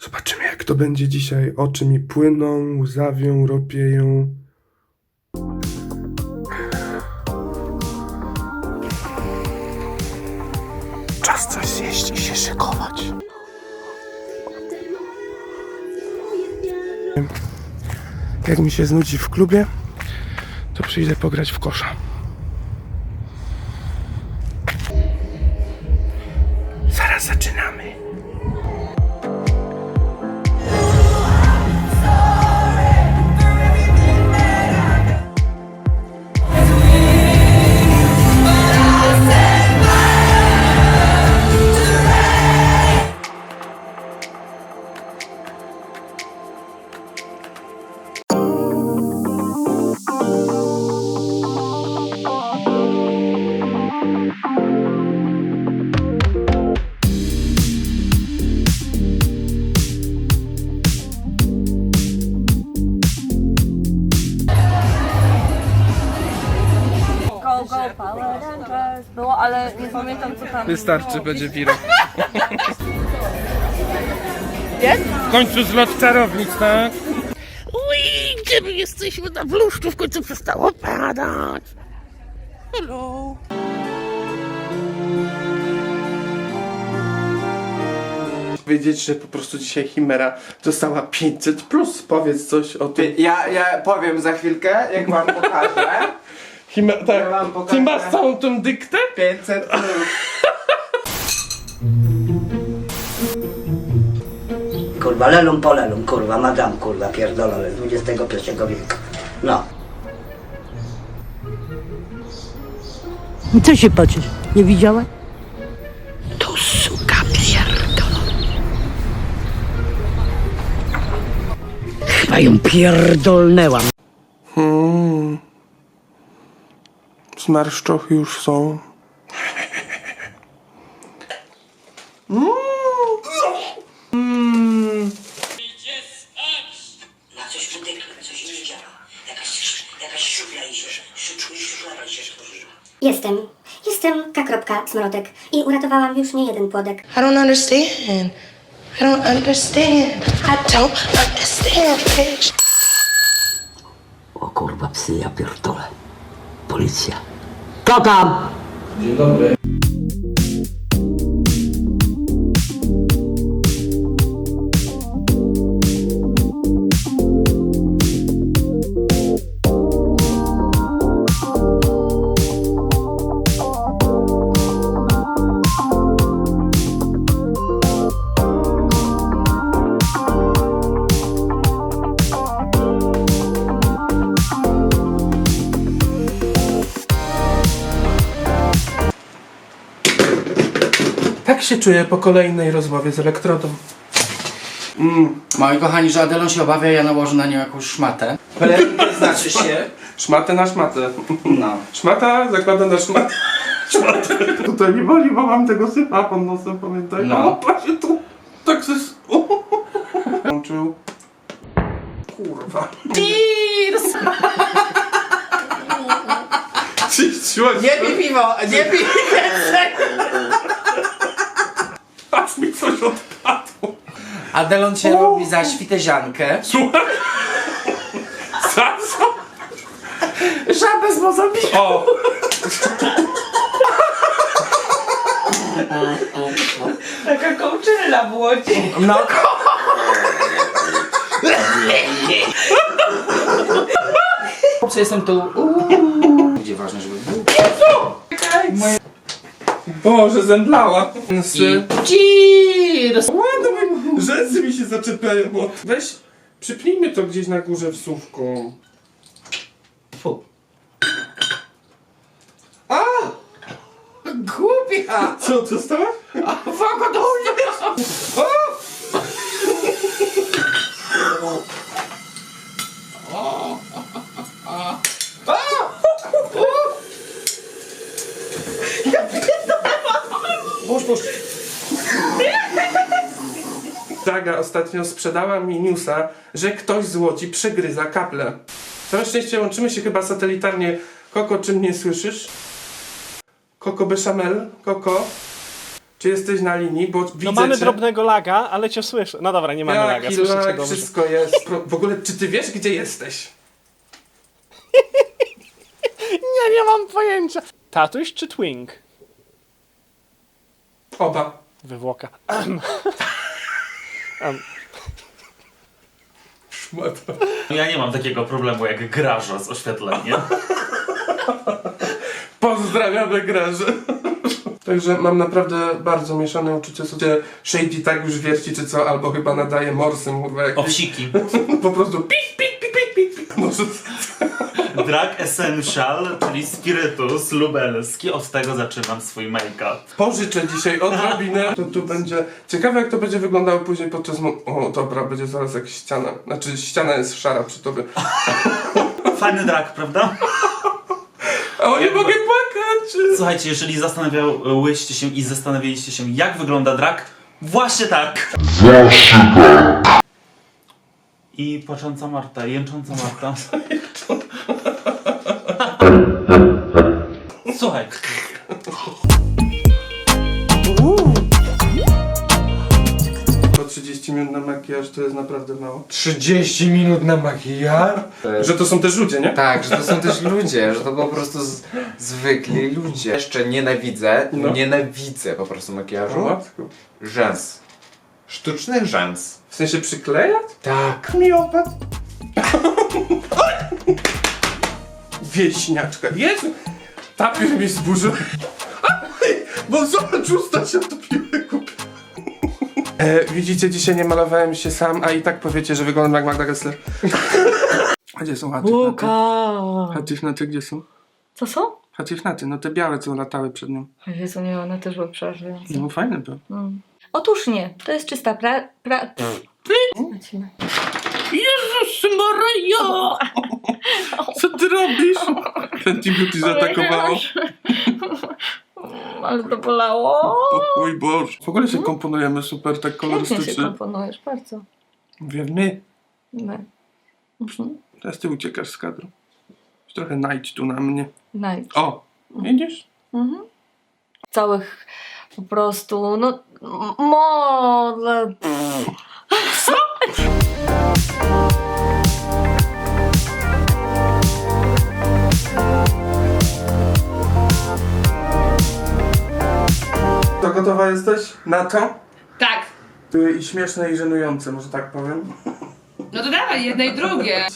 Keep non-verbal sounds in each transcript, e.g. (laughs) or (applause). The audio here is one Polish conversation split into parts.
Zobaczymy, jak to będzie dzisiaj. Oczy mi płyną, łzawią, ropieją. Czas coś zjeść i się szykować. Jak mi się znudzi w klubie, to przyjdę pograć w kosza. Zaraz zaczynamy. Nie pamiętam co tam Wystarczy, było. będzie wirus. Jest? W końcu zlot czarownic, tak? Ui, gdzie my jesteśmy na bluszczu? W końcu przestało padać. Hello. Powiedzieć, że po prostu dzisiaj Chimera dostała 500 plus. Powiedz coś o tym. Ja, ja powiem za chwilkę, jak wam pokażę. (laughs) Chimera, tak. Ja wam pokażę. Ty masz całą tą dyktę? 500 plus. (laughs) Kurwa, lelum polelum, kurwa, madam, kurwa, pierdolone, z XXI wieku. No. Co się patrzysz? Nie widziałeś? To suka pierdolona. Chyba ją pierdolnęłam. Hmm. Zmarszczochy już są. Na coś wydykle, coś nie działa. Jakaś, jakaś szufla i szufla i się stworzyła. Jestem. Jestem K. Smrotek i uratowałam już nie jeden płodek. I don't understand. I don't understand. I don't understand, bitch. O kurwa, psy, ja pierdolę. Policja. Kto tam? Tak się czuję po kolejnej rozmowie z elektrodą. Moi kochani, że Adelon się obawia, ja nałożę na nią jakąś szmatę. Pelerynkę znaczy się. Szmatę na szmatę. No. Szmata zakłada na szmatę. Szmatę. Tutaj nie boli, bo mam tego sypa pod nosem, pamiętaj. No. O, patrzcie tu. Tak się... Włączył. Kurwa. Cheers! Czyściłaś Nie pij piwo, nie pij Aż mi coś odpadło. Adelon cię robi za świteziankę. Słuchaj. Za co? Żabę z Mozambiku. O! Taka kołczyla w łodzi. No, (laughs) Co jestem tu. Uuu. Gdzie ważne, żeby. Boże, zemdlała. I cheers! Ładno, rzęsy mi się zaczepiają. od- Weź, przypnijmy to gdzieś na górze wsówką. Fu. A! Głupia! Co, to stało? Fako do mnie! Daga ostatnio sprzedała mi newsa, że ktoś z Łodzi przegryza kable. Całe szczęście łączymy się chyba satelitarnie. Koko, czy mnie słyszysz? Koko Bechamel? Koko? Czy jesteś na linii, bo widzę No mamy cię. drobnego laga, ale cię słyszę. No dobra, nie mamy laga, Jaki słyszę cię lag, dobrze. wszystko jest. Pro- W ogóle, czy ty wiesz, gdzie jesteś? (laughs) Nie, nie mam pojęcia. Tatuś czy twink? Oba. Wywłoka. (clears throat) Szmata. Ja nie mam takiego problemu jak graża z oświetleniem. (laughs) Pozdrawiamy graże. Także mam naprawdę bardzo mieszane uczucie, co cię Shady tak już wierci, czy co, albo chyba nadaje morsem, kurwa, jak Owsiki. (laughs) po prostu pik, pik, pik, pik, pik. Może... Drag Essential, czyli spirytus lubelski. Od tego zaczynam swój make-up. Pożyczę dzisiaj odrobinę, to tu będzie... Ciekawe, jak to będzie wyglądało później podczas... Mo- o, dobra, będzie zaraz jakaś ściana. Znaczy, ściana jest szara przy tobie. (laughs) Fajny drag, prawda? O, nie mogę płakać! Słuchajcie, jeżeli zastanawiałyście się i zastanawialiście się, jak wygląda drag, właśnie tak! I płacząca Marta, jęcząca Marta. (laughs) Słuchaj, Po 30 minut na makijaż to jest naprawdę mało. 30 minut na makijaż? Że to są też ludzie, nie? Tak, że to są też ludzie, że to po prostu z, zwykli ludzie. Jeszcze nienawidzę, No. nienawidzę po prostu O makijażu. matko. Rzęs. Sztucznych rzęs. W sensie przyklejać? Tak. Miopat. (laughs) Wieśniaczka. Jezu! Papier mi zburzył. Bo zobacz, usta się topiły, kupię. E, widzicie, dzisiaj nie malowałem się sam, a i tak powiecie, że wyglądam jak Magda Gessler. A Gdzie są hatifnaty? Łukasz! Hatifnaty gdzie są? Co są? Hatifnaty, no te białe, co latały przed nią. Jezu, nie, one też były przerażające. No fajne to. Mm. Otóż nie, to jest czysta pra... pra... Lecimy. Jezus Maria! Co ty robisz? Fenty Beauty zaatakowało. (laughs) Ale to bolało. O mój Boże. W ogóle się komponujemy super, tak Pięknie się kolorystycznie. komponujesz, bardzo. Mówię, my. No. Mhm. Teraz ty uciekasz z kadru. Trochę najdź tu na mnie. Nice. O, widzisz? Mhm. Całych po prostu, no, m- model. (laughs) gotowa jesteś na to? Tak. Y, I śmieszne i żenujące, może tak powiem. No to dawaj, jedno i drugie.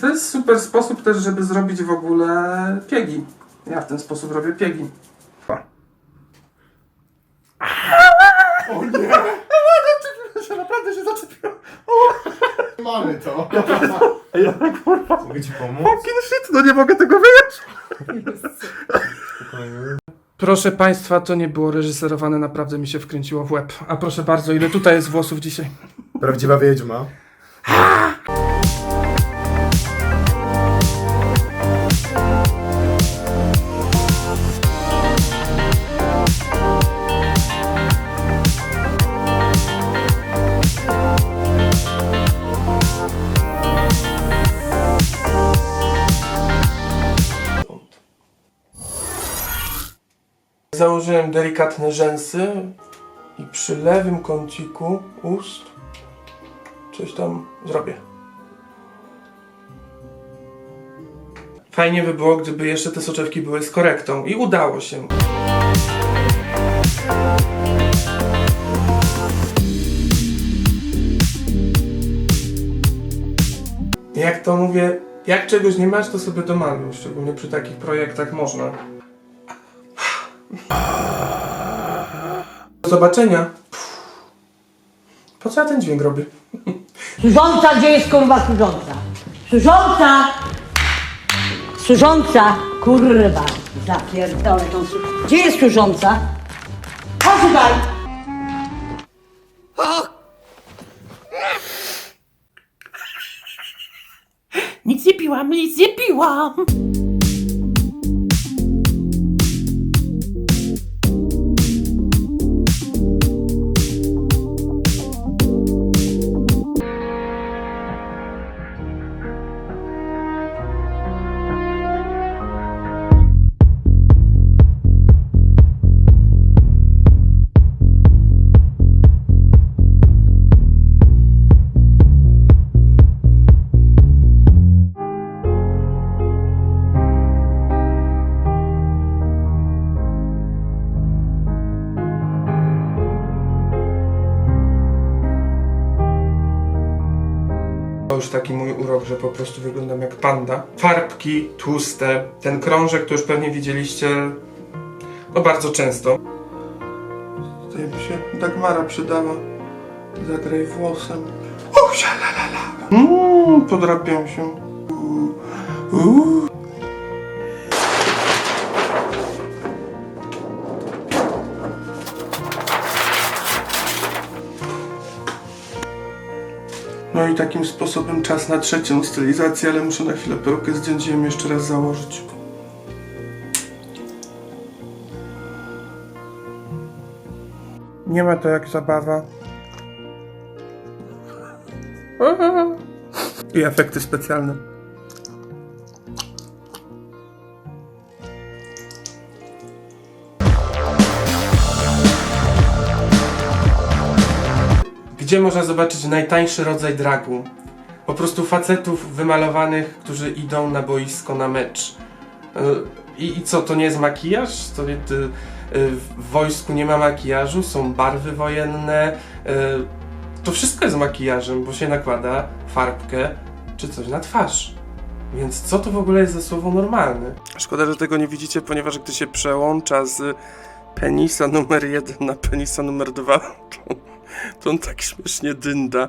To jest super sposób też, żeby zrobić w ogóle piegi. Ja w ten sposób robię piegi. O, o nie! się naprawdę się zaczepiłem. Mamy to. Mogę ci pomóc? Fucking shit, no nie mogę tego wyjąć. Proszę Państwa, to nie było reżyserowane, naprawdę mi się wkręciło w łeb. A proszę bardzo, ile tutaj jest włosów dzisiaj? Prawdziwa wiedźma. Założyłem delikatne rzęsy i przy lewym kąciku ust coś tam zrobię. Fajnie by było, gdyby jeszcze te soczewki były z korektą i udało się. Jak to mówię, jak czegoś nie masz, to sobie domaluj, szczególnie przy takich projektach można. Do zobaczenia. Po co ja ten dźwięk robię? Służąca, gdzie jest kurwa służąca? Służąca! Służąca! Kurwa! Zapierdolę tą służącą. Gdzie jest służąca? Chodź tutaj! Nic nie piłam, nic nie piłam! Już taki mój urok, że po prostu wyglądam jak panda. Farbki tłuste, ten krążek to już pewnie widzieliście no bardzo często. Tutaj by się Dagmara przydała. Zagraj włosem. O, la Mmm, podrapiam się. Uuu. Uuu. No i takim sposobem czas na trzecią stylizację, ale muszę na chwilę perukę zdjąć i ją jeszcze raz założyć. Nie ma to jak zabawa. (laughs) I efekty specjalne. Gdzie można zobaczyć najtańszy rodzaj dragu? Po prostu facetów wymalowanych, którzy idą na boisko na mecz. Yy, I, I co, to nie jest makijaż? To yy, w wojsku nie ma makijażu, są barwy wojenne. yy, To wszystko jest makijażem, bo się nakłada farbkę czy coś na twarz. Więc co to w ogóle jest za słowo normalne? Szkoda, że tego nie widzicie, ponieważ gdy się przełącza z penisa numer jeden na penisa numer dwa, to, on tak śmiesznie dynda.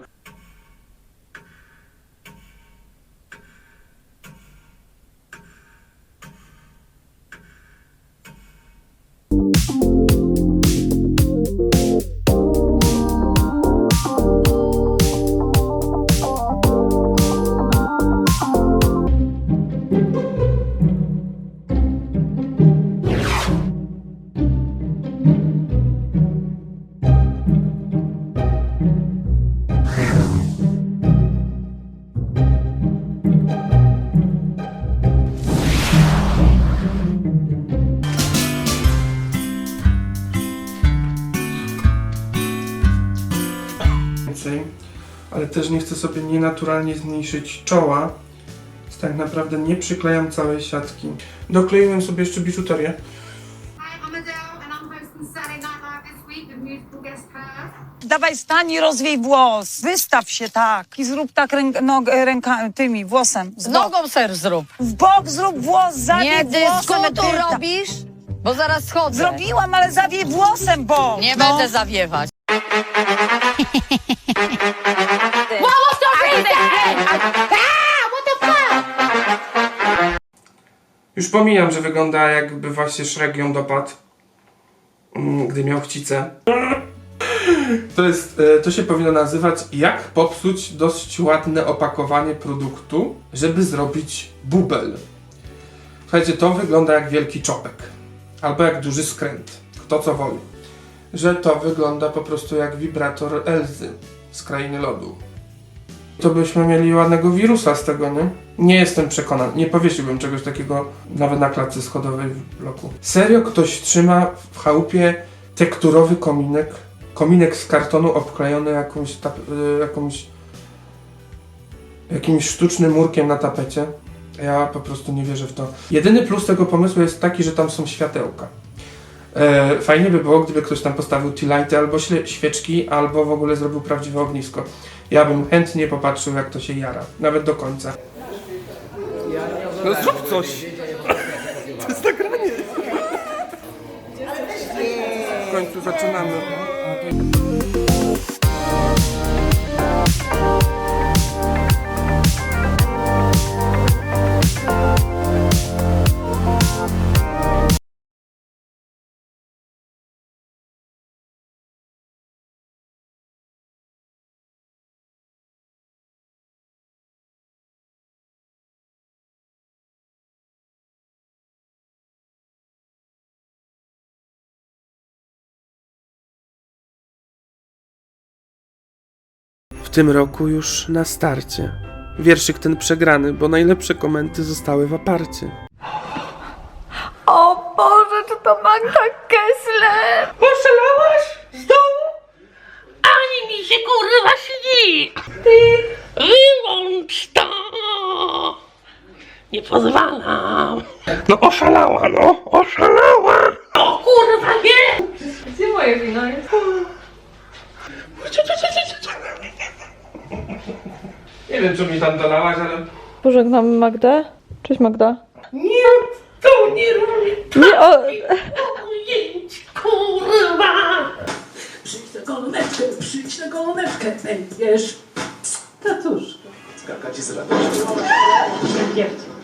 Też nie chcę sobie nienaturalnie zmniejszyć czoła, więc tak naprawdę nie przyklejam całej siatki. Dokleiłem sobie jeszcze biżuterię. Dawaj stań i rozwiej włos. Wystaw się tak. I zrób tak ręk, no, ręka, tymi, włosem. Z nogą ser zrób. W bok zrób włos, zawiej Nie włosem. dyskutuj, Edyta. robisz? Bo zaraz schodzę. Zrobiłam, ale zawiej włosem, bo. Nie no. będę zawiewać. (laughs) Już pomijam, że wygląda jakby właśnie Shrek ją dopadł, mm, gdy miał chcicę. To jest, e, to się powinno nazywać jak popsuć dość ładne opakowanie produktu, żeby zrobić bubel. Słuchajcie, to wygląda jak wielki czopek. Albo jak duży skręt. Kto co woli. Że to wygląda po prostu jak wibrator Elzy z Krainy Lodu. To byśmy mieli ładnego wirusa z tego, nie? Nie jestem przekonany. Nie powiesiłbym czegoś takiego nawet na klatce schodowej w bloku. Serio ktoś trzyma w chałupie tekturowy kominek? Kominek z kartonu obklejony jakąś, tap- y, jakąś jakimś sztucznym murkiem na tapecie. Ja po prostu nie wierzę w to. Jedyny plus tego pomysłu jest taki, że tam są światełka. E, fajnie by było, gdyby ktoś tam postawił tea albo śle- świeczki, albo w ogóle zrobił prawdziwe ognisko. Ja bym chętnie popatrzył, jak to się jara. Nawet do końca. No zrób coś! To jest nagranie! W końcu zaczynamy. Tym roku już na starcie. Wierszyk ten przegrany, bo najlepsze komenty zostały w aparcie. O Boże, czy to Magda Kessler? Poszalałaś z domu? Ani mi się kurwa śni! Ty wyłącz to! Nie pozwalam! No oszalała, no! Oszalała! O kurwa nie! Gdzie moje wino jest? Nie wiem, co mi tam dalałaś, ale... Pożegnamy Magdę. Cześć Magda. Nie, to nie robię. Nie, o... Ujęć, kurwa! Przyjdź na koloneczkę, przyjdź na koloneczkę, pędziesz. Tatusz. Skakać z radości. Nie wiem.